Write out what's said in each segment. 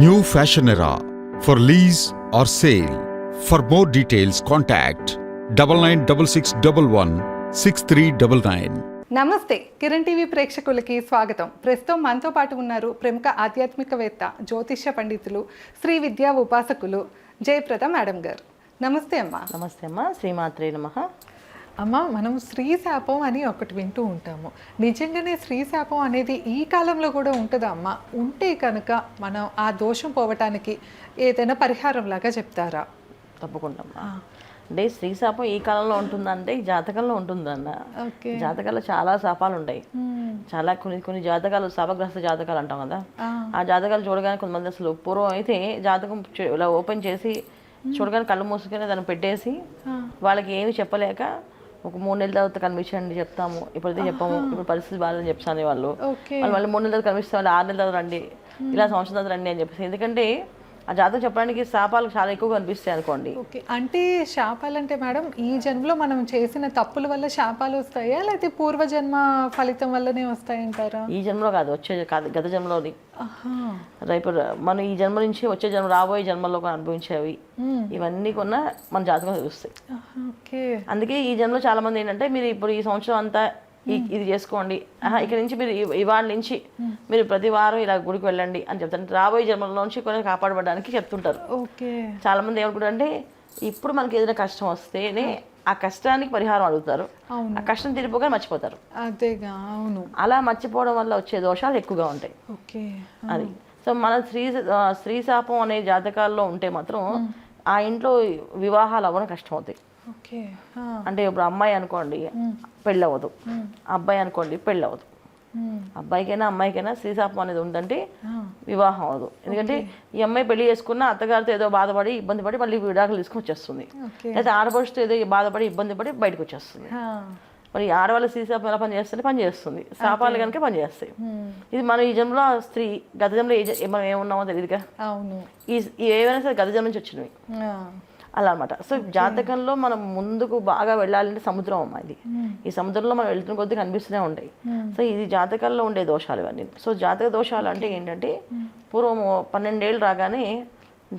New Fashion Era. For lease or sale. For more details, contact double nine double six double one six three double nine. నమస్తే Kiran TV ప్రేక్షకులకి స్వాగతం. ప్రస్తుతం మనతో పాటు ఉన్నారు ప్రముఖ ఆధ్యాత్మికవేత్త జ్యోతిష్య పండితులు శ్రీ విద్యా ఉపాసకులు జయప్రద మేడం గారు. నమస్తే అమ్మా. నమస్తే అమ్మ. శ్రీమాత్రే నమ. అమ్మ మనం స్త్రీ శాపం అని ఒకటి వింటూ ఉంటాము. నిజంగానే స్త్రీ శాపం అనేది ఈ కాలంలో కూడా ఉంటుందా అమ్మ? ఉంటే కనుక మనం ఆ దోషం పోవటానికి ఏదైనా పరిహారం లాగా చెప్తారా? తప్పకుండా అమ్మా. అంటే స్త్రీ శాపం ఈ కాలంలో ఉంటుందంటే ఈ జాతకంలో ఉంటుందన్న. జాతకాల్లో చాలా శాపాలు ఉంటాయి. చాలా కొన్ని కొన్ని జాతకాలు శాపగ్రస్త జాతకాలు అంటాం కదా. ఆ. జాతకాలు చూడగానే కొంతమంది అసలు పూర్వం అయితే జాతకం ఇలా ఓపెన్ చేసి చూడగానే కళ్ళు మూసుకొని దాన్ని పెట్టేసి వాళ్ళకి ఏమి చెప్పలేక ఒక మూడు నెలల తర్వాత కనిపించండి చెప్తాము. ఇప్పుడైతే చెప్పాము. ఇప్పుడు పరిస్థితి బాగాలని చెప్తాను వాళ్ళు. వాళ్ళు మళ్ళీ మూడు నెలల తర్వాత కనిపిస్తే వాళ్ళు ఆరు నెలల తర్వాత రండి. ఇలా సంవత్సరం తర్వాత రండి అని చెప్పేసి. ఎందుకంటే ఆ జాతకం చెప్పడానికి శాపాలు చాలా ఎక్కువ కనిపిస్తాయి అనుకోండి. ఓకే. అంటే శాపాలంటే మేడం ఈ జన్మలో మనం చేసిన తప్పుల వల్ల శాపాలు వస్తాయా? లేకపోతే పూర్వజన్మ ఫలితం వల్లనే వస్తాయంటారా? ఈ జన్మలో కాదు వచ్చే కాదు గత జన్మలోని. ఆహా. రేపు మనం ఈ జన్మ నుంచి వచ్చే జన్మ రాబోయే జన్మలో అనుభవించేవి. ఇవన్నీ కొన్న మన జాతకం ఓకే. అందుకే ఈ జన్మలో చాలా మంది ఏంటంటే మీరు ఇప్పుడు ఈ సంవత్సరం అంతా ఇది చేసుకోండి. ఆహా, ఇక్కడ నుంచి మీరు ఇవాళ నుంచి మీరు ప్రతి వారం ఇలా గుడికి వెళ్ళండి అని చెప్తారు. రాబోయే జన్మలో నుంచి కొన్ని కాపాడబడడానికి చెప్తుంటారు. చాలా మంది ఏమనుకుంటారంటే ఇప్పుడు మనకి ఏదైనా కష్టం వస్తేనే ఆ కష్టానికి పరిహారం అడుగుతారు. ఆ కష్టం తీరిపోగా మర్చిపోతారు. అవును. అలా మర్చిపోవడం వల్ల వచ్చే దోషాలు ఎక్కువగా ఉంటాయి. ఓకే. అది. సో మన స్త్రీ స్త్రీ శాపం అనే జాతకాల్లో ఉంటే మాత్రం ఆ ఇంట్లో వివాహాలు అవ్వడం కష్టం అవుతాయి అంటే ఇప్పుడు అమ్మాయి అనుకోండి పెళ్ళి అవ్వదు అబ్బాయి అనుకోండి పెళ్ళి అవ్వదు మ్మ్. అబ్బాయికైనా అమ్మాయికైనా స్త్రీ శాపం అనేది ఉందంటే వివాహం అవ్వదు. ఎందుకంటే ఈ అమ్మాయి పెళ్ళి చేసుకున్న అత్తగారితో ఏదో బాధపడి ఇబ్బంది పడి మళ్ళీ విడాకులు తీసుకుని వచ్చేస్తుంది లేదా ఆడపడుచుతో ఏదో బాధపడి ఇబ్బంది పడి బయటకు వచ్చేస్తుంది. మరి ఆడవాళ్ళ స్త్రీ శాపం ఎలా పనిచేస్తుంది? పనిచేస్తుంది. శాపాలు కనుక పనిచేస్తాయి. ఇది మనం ఈ జన్మలో స్త్రీ గత జన్మలో ఏ మనం ఏమున్నామో తెలియదుగా ఈ ఏవైనా సరే గత జన్మ నుంచి వచ్చినవి. అలా అనమాట సో జాతకంలో మనం ముందుకు బాగా వెళ్ళాలంటే సముద్రం అమ్మా ఇది. ఈ సముద్రంలో మనం వెళ్తున్న కొద్దీ కనిపిస్తూనే ఉంటాయి. సో ఇది జాతకాల్లో ఉండే దోషాలు ఇవన్నీ. సో జాతక దోషాలు అంటే ఏంటంటే పూర్వం పన్నెండేళ్ళు రాగానే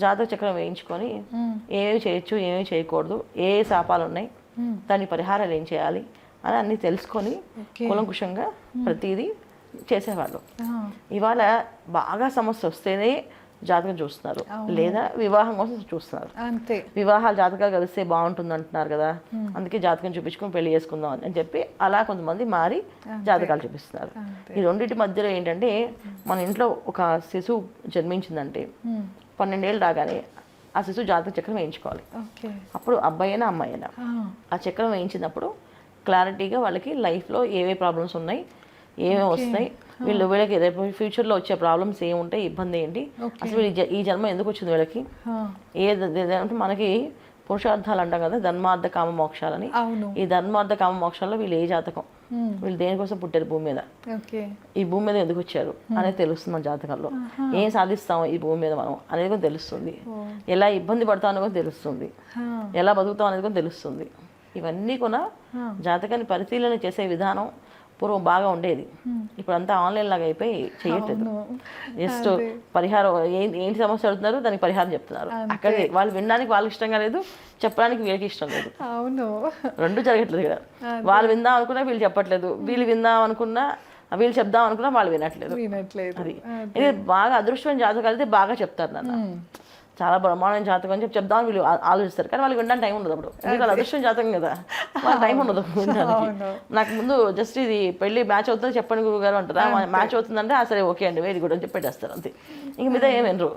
జాతక చక్రం వేయించుకొని ఏమేమి చేయొచ్చు ఏమేమి చేయకూడదు ఏ శాపాలు ఉన్నాయి దాని పరిహారాలు ఏం చేయాలి అని అన్నీ తెలుసుకొని ఓకే. కులంకుశంగా ప్రతిదీ చేసేవాళ్ళు. ఇవాళ బాగా సమస్య వస్తేనే జాతకం చూస్తున్నారు. లేదా వివాహం కోసం చూస్తున్నారు. అంతే. వివాహాలు జాతకాలు కలిస్తే బాగుంటుంది అంటున్నారు కదా అందుకే జాతకం చూపించుకొని పెళ్ళి చేసుకుందాం అని చెప్పి అలా కొంతమంది మారి జాతకాలు చూపిస్తున్నారు. ఈ రెండింటి మధ్యలో ఏంటంటే మన ఇంట్లో ఒక శిశువు జన్మించిందంటే. పన్నెండేళ్ళు రాగానే ఆ శిశువు జాతక చక్రం వేయించుకోవాలి. అప్పుడు అబ్బాయి అయినా అమ్మాయి అయినా ఆ, ఆ చక్రం వేయించినప్పుడు క్లారిటీగా వాళ్ళకి లైఫ్లో ఏవే ప్రాబ్లమ్స్ ఉన్నాయి ఏమేమి వస్తాయి వీళ్ళు వీళ్ళకి రేపు ఫ్యూచర్లో వచ్చే ప్రాబ్లమ్స్ ఏముంటాయి ఇబ్బంది ఏంటి? అసలు ఈ జన్మ ఎందుకు వచ్చింది వీళ్ళకి? ఆ, ఏ ద- ద- అంటే మనకి పురుషార్థాలు అంటాం కదా ధర్మార్థ కామ మోక్షాలని. ఈ ధర్మార్థ కామ మోక్షాల్లో వీళ్ళు ఏ జాతకం. వీళ్ళు దేనికోసం పుట్టారు భూమి మీద? ఈ భూమి మీద ఎందుకు వచ్చారు అనేది తెలుస్తుంది మన జాతకంలో ఏం సాధిస్తాం ఈ భూమి మీద మనం అనేది కూడా తెలుస్తుంది. ఎలా ఇబ్బంది పడతాం అనేది కూడా తెలుస్తుంది. ఎలా బతుకుతాం అనేది కూడా తెలుస్తుంది. ఇవన్నీ కూడా జాతకాన్ని పరిశీలన చేసే విధానం పూర్వం బాగా ఉండేది. ఇప్పుడు అంతా ఆన్లైన్ లాగా అయిపోయి చేయట్లేదు. జస్ట్ పరిహారం ఏంటి సమస్య అడుగుతున్నారు దానికి పరిహారం చెప్తున్నారు. అక్కడ వాళ్ళు వినడానికి వాళ్ళకి ఇష్టంగా లేదు చెప్పడానికి వీళ్ళకి ఇష్టం లేదు. అవును. రెండు జరగట్లేదు కదా. వాళ్ళు విందాం అనుకున్నా వీళ్ళు చెప్పట్లేదు. వీళ్ళు విందాం అనుకున్నా వీళ్ళు చెప్దాం అనుకున్నా వాళ్ళు వినట్లేదు. వినట్లేదు. అది. ఇది బాగా అదృష్టమైన జాతకాలు అయితే బాగా చెప్తారు నాన్న. చాలా బ్రహ్మాండమైన జాతకం అని చెప్పి చెప్దామని వీళ్ళు ఆలోచిస్తారు. కానీ వాళ్ళకి వినడానికి టైం ఉండదు అప్పుడు. ఎందుకంటే అదృష్టం జాతకం కదా. వాళ్ళకి టైం ఉండదు నాకు ముందు జస్ట్ ఇది పెళ్ళి మ్యాచ్ అవుతుంది చెప్పండి గురువు గారు అంటారా? మ్యాచ్ అవుతుందంటే ఆ సరే ఓకే అండి వెరీ గుడ్ అని చెప్పి పెట్టేస్తారు అంతే. ఇంక మీద ఏం వినరు.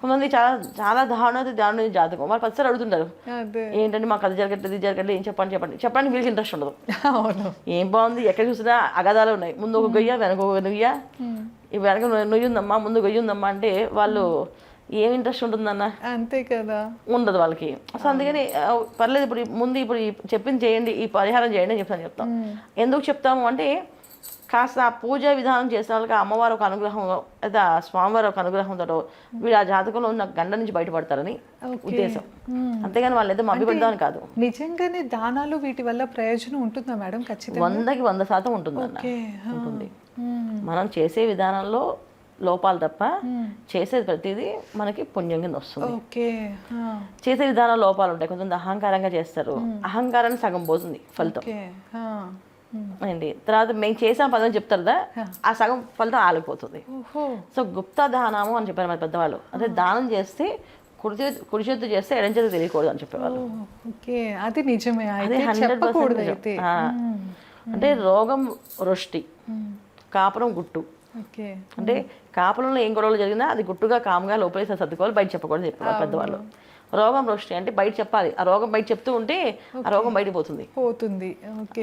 కొంతమంది చాలా చాలా దారుణ దారుణ జాతకం. వాళ్ళు పదిసారి అడుగుతుంటారు. ఏంటంటే మాకు అది జరగట్లేదు ఇది జరగట్లేదు ఏం చెప్పండి చెప్పండి. చెప్పడానికి వీళ్ళకి ఇంట్రెస్ట్ ఉండదు. ఏం బాగుంది ఎక్కడ చూసినా అగదాలు ఉన్నాయి. ముందు ఒక గొయ్య వెనక ఒక నుయ్య ఈ వెనక నుయ్యి ఉందమ్మా ముందు గొయ్యి ఉందమ్మా అంటే వాళ్ళు ఏం ఇంట్రెస్ట్ ఉంటుందన్న? అంతే కదా. ఉండదు వాళ్ళకి. సో అందుకని పర్లేదు ఇప్పుడు ముందు ఇప్పుడు చెప్పింది చేయండి ఈ పరిహారం చేయండి అని చెప్తాను చెప్తాం. ఎందుకు చెప్తాము అంటే కాస్త ఆ పూజా విధానం చేసే వాళ్ళకి అమ్మవారు ఒక అనుగ్రహం లేదా స్వామివారి ఒక అనుగ్రహంతో వీళ్ళు ఆ జాతకంలో ఉన్న గండ నుంచి బయటపడతారని ఉద్దేశం. అంతేగాని వాళ్ళు ఏదో మభ్య కాదు. నిజంగానే దానాలు వీటి వల్ల ప్రయోజనం ఉంటుందా మేడం ఖచ్చితంగా? వందకి వంద శాతం ఉంటుంది. ఉంటుంది. మనం చేసే విధానంలో లోపాలు తప్ప చేసేది ప్రతిదీ మనకి పుణ్యం కింద వస్తుంది. చేసే విధానం లోపాలు ఉంటాయి. కొంతమంది అహంకారంగా చేస్తారు. అహంకారాన్ని సగం పోతుంది ఫలితం. ఉమ్. అండి తర్వాత మేము చేసాం పదం చెప్తారు కదా ఆ సగం ఫలితం ఆలిపోతుంది సో గుప్తా దానము అని చెప్పారు మన పెద్దవాళ్ళు. అంటే దానం చేస్తే కుడి చేతి కుడి చేతి చేస్తే ఎడం చేతి తెలియకూడదు అని చెప్పేవాళ్ళు. ఓ, ఓకే. అది నిజమే. అదే హండ్రెడ్ అంటే రోగం రొష్టి కాపురం గుట్టు. అంటే కాపురంలో ఏం గొడవలు జరిగినా అది గుట్టుగా కామ్గా లోపలేసి సర్దుకోవాలి బయట చెప్పకూడదు చెప్పేవాళ్ళు పెద్దవాళ్ళు. రోగం రొష్టి అంటే బయట చెప్పాలి. ఆ రోగం బయట చెప్తూ ఉంటే ఆ రోగం బయట పోతుంది. పోతుంది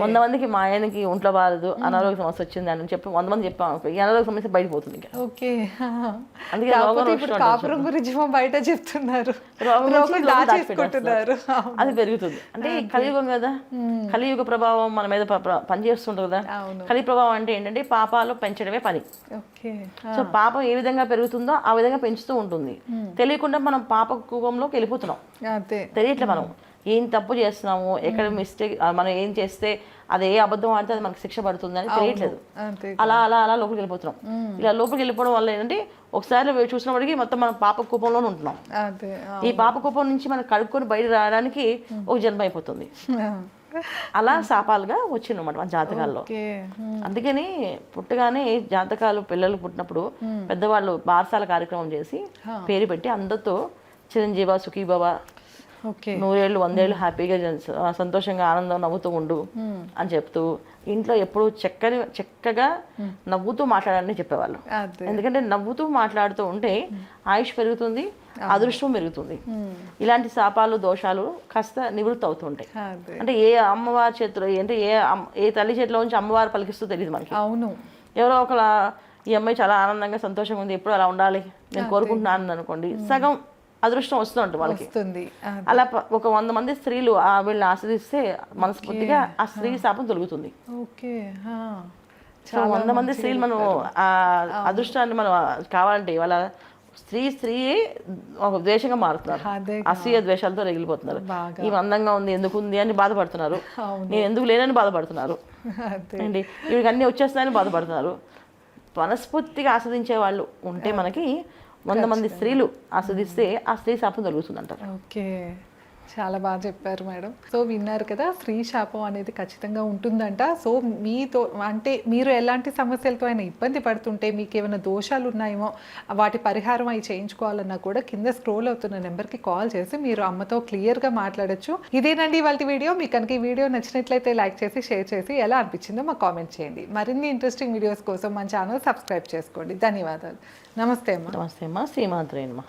వంద మందికి మా ఆయనకి ఒంట్లో బాగలేదు అనారోగ్య సమస్య వచ్చింది అని చెప్పి వంద మంది చెప్పాం అనుకో, ఈ అనారోగ్య సమస్య బయట పోతుంది ఓకే. అందుకే రోగం కాపురం గురించి బయట చెప్తున్నారు. అది పెరుగుతుంది. అంటే కలియుగం కదా. కలియుగ ప్రభావం మన మీద పనిచేస్తుంటుంది కదా. కలి ప్రభావం అంటే ఏంటంటే పాపాలు పెంచడమే పని. సో పాపం ఏ విధంగా పెరుగుతుందో ఆ విధంగా పెంచుతూ ఉంటుంది. తెలియకుండా మనం పాప కూపంలోకి వెళ్ళిపోతున్నాం తెలియట్లే మనం. ఏం తప్పు చేస్తున్నాము? ఎక్కడ మిస్టేక్ మనం ఏం చేస్తే అది ఏ అబద్ధం ఆడితే అది మనకు శిక్ష పడుతుంది అని తెలియట్లేదు. అలా అలా అలా లోపలికి వెళ్ళిపోతున్నాం. ఇలా లోపలికి వెళ్ళిపోవడం వల్ల ఏంటంటే ఒకసారి చూసినప్పటికీ మొత్తం మనం పాప కూపంలోనే ఉంటున్నాం. ఈ పాప కూపం నుంచి మనం కడుక్కొని బయట రావడానికి ఒక జన్మ అయిపోతుంది. అలా శాపాలుగా వచ్చిందన్నమాట మన జాతకాల్లో. అందుకని పుట్టగానే జాతకాలు పిల్లలు పుట్టినప్పుడు పెద్దవాళ్ళు బారసాల కార్యక్రమం చేసి పేరు పెట్టి అందరితో చిరంజీవ ఓకే. నూరేళ్ళు వందేళ్ళు హ్యాపీగా సంతోషంగా ఆనందం నవ్వుతూ ఉండు అని చెప్తూ ఇంట్లో ఎప్పుడు చక్కని చక్కగా నవ్వుతూ మాట్లాడాలని చెప్పేవాళ్ళు. ఎందుకంటే నవ్వుతూ మాట్లాడుతూ ఉంటే ఆయుష్ పెరుగుతుంది అదృష్టం పెరుగుతుంది. ఇలాంటి శాపాలు దోషాలు కాస్త నివృత్తి అవుతూ ఉంటాయి. అదే. అంటే ఏ అమ్మవారి చేతిలో అంటే ఏ ఏ తల్లి చేతిలో నుంచి అమ్మవారు పలికిస్తూ తెలియదు మనకి. అవును. ఎవరో ఒకలా ఈ అమ్మాయి చాలా ఆనందంగా సంతోషంగా ఉంది ఎప్పుడు అలా ఉండాలి నేను కోరుకుంటున్నాను అనుకోండి సగం అదృష్టం వస్తూ ఉంటుంది వాళ్ళకి. అలా ఒక వంద మంది స్త్రీలు ఆ వీళ్ళని ఆస్వాదిస్తే మనస్ఫూర్తిగా ఆ స్త్రీ శాపం తొలుగుతుంది. సో వంద మంది స్త్రీలు మనం ఆ అదృష్టాన్ని మనం కావాలంటే వాళ్ళ స్త్రీ స్త్రీ ఒక ద్వేషంగా మారుతున్నారు. అసూయ ద్వేషాలతో రగిలిపోతున్నారు. ఈమె అందంగా ఉంది ఎందుకు ఉంది అని బాధపడుతున్నారు. నేను ఎందుకు లేనని బాధపడుతున్నారు? అండి ఇవికి అన్నీ వచ్చేస్తాయని బాధపడుతున్నారు. మనస్ఫూర్తిగా ఆస్వాదించే వాళ్ళు ఉంటే మనకి వంద మంది స్త్రీలు ఆస్వాదిస్తే ఆ స్త్రీ శాపం తొలుగుతుందంట ఓకే. చాలా బాగా చెప్పారు మేడం. సో విన్నారు కదా స్త్రీ శాపం అనేది ఖచ్చితంగా ఉంటుందంట. సో మీతో అంటే మీరు ఎలాంటి సమస్యలతో అయినా ఇబ్బంది పడుతుంటే మీకు ఏమైనా దోషాలు ఉన్నాయేమో వాటి పరిహారం అవి చేయించుకోవాలన్నా కూడా కింద స్క్రోల్ అవుతున్న నెంబర్కి కాల్ చేసి మీరు అమ్మతో క్లియర్గా మాట్లాడొచ్చు. ఇదేనండి వాళ్ళ వీడియో. మీకు కనుక ఈ వీడియో నచ్చినట్లయితే లైక్ చేసి షేర్ చేసి ఎలా అనిపించిందో మాకు కామెంట్ చేయండి. మరిన్ని ఇంట్రెస్టింగ్ వీడియోస్ కోసం మన ఛానల్ సబ్స్క్రైబ్ చేసుకోండి. ధన్యవాదాలు. నమస్తే అమ్మ. నమస్తే అమ్మా. శ్రీమాత్రే మహా